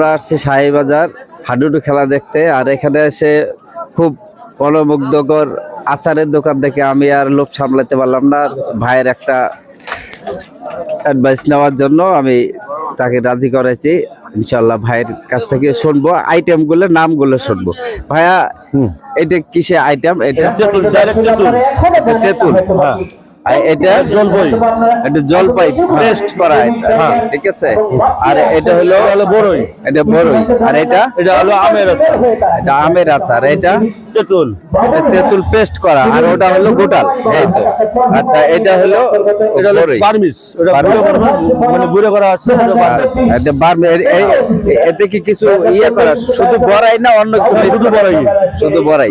আমরা আসছি শাহীবাজার হাডুডু খেলা দেখতে আর এখানে এসে খুব মনোমুগ্ধকর আচারের দোকান থেকে আমি আর লোভ সামলাতে পারলাম না। ভাইয়ের একটা অ্যাডভাইস নেওয়ার জন্য আমি তাকে রাজি করেছি ইনশাল্লাহ ভাইয়ের কাছ থেকে শুনব আইটেমগুলো নামগুলো শুনব। ভাইয়া এটা কিসে আইটেম এটা তেঁতুল তেঁতুল। তেঁতুল। হ্যাঁ। আর এটা জলপাই। এটা জলপাই পেস্ট করা এটা হ্যাঁ। ঠিক আছে। আর এটা হলো হলো বড়ই এটা বড়ই আর এটা এটা হলো আমের আচার। এটা আমের আচার। এটা তেঁতুল। এটা তেঁতুল পেস্ট করা। আর ওটা হলো গোটাল। এই তো। আচ্ছা এটা হলো এটা হলো। বার্মিস। এটা গুঁড়ো করা মানে গুঁড়ো করা আছে এটা বার্মি- এতে কি কিছু ইয়ে করা শুধু বড়াই না অন্য কিছু শুধু? বড়াই। শুধু বড়াই।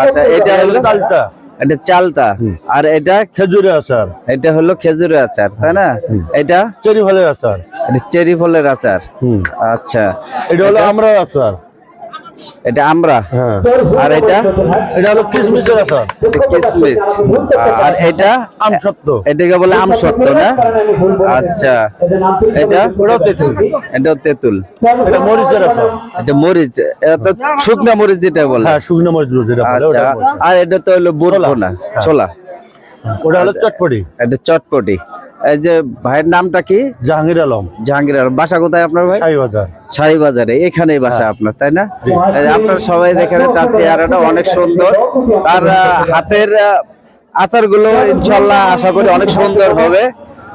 আচ্ছা এটা হলো হলো চালটা। এটা চালতা। আর এটা খেজুরের আচার। এটা হলো খেজুরের আচার তাই না? এটা চেরি ফলের আচার। এটা চেরি ফলের আচার। হুম। আচ্ছা। এটা হলো আমরা আচার। এটা আমরা। হ্যাঁ। আর এটা? এটা হলো কিশমিশের আচার। কিসমিস। আর এটা? এটাকে বলে না? আচ্ছা। এটা? ওটাও তেঁতুল। এটাও তেঁতুল। এটা মরিচের আচার। এটা মরিচ এটা তো শুকনা মরিচ যেটা বলে। হ্যাঁ শুকনো মরিচ যেটা বলে আচ্ছা। আর এটা তো হলো হ্যাঁ। ছোলা। ওটা হলো চটপটি। এটা চটপটি। এই যে ভাইয়ের নামটা কি? জাহাঙ্গীর আলম। জাহাঙ্গীর আলম। বাসা কোথায় আপনার ভাই? শাহী বাজার এখানেই বাসা হ্যাঁ। আপনার তাই না? আপনার সবাই দেখেন তার চেহারাটা অনেক সুন্দর। তার হাতের আচারগুলো ইনশাল্লাহ আশা করি অনেক সুন্দর হবে।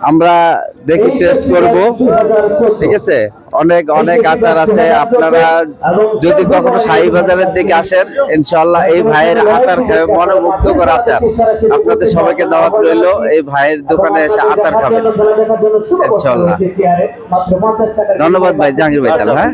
আমরা দেখি টেস্ট করব। ঠিক আছে? অনেক অনেক আচার আছে। আপনারা যদি কখনো শাহী বাজারের দিকে আসেন ইনশাল্লাহ এই ভাইয়ের আচার খেয়ে মনোমুগ্ধকর আচার আপনাদের সবাইকে দাওয়াত রইল। এই ভাইয়ের দোকানে এসে আচার খাবেন। ইনশাল্লাহ ধন্যবাদ ভাই, জাহাঙ্গীর ভাই তাহলে হ্যাঁ?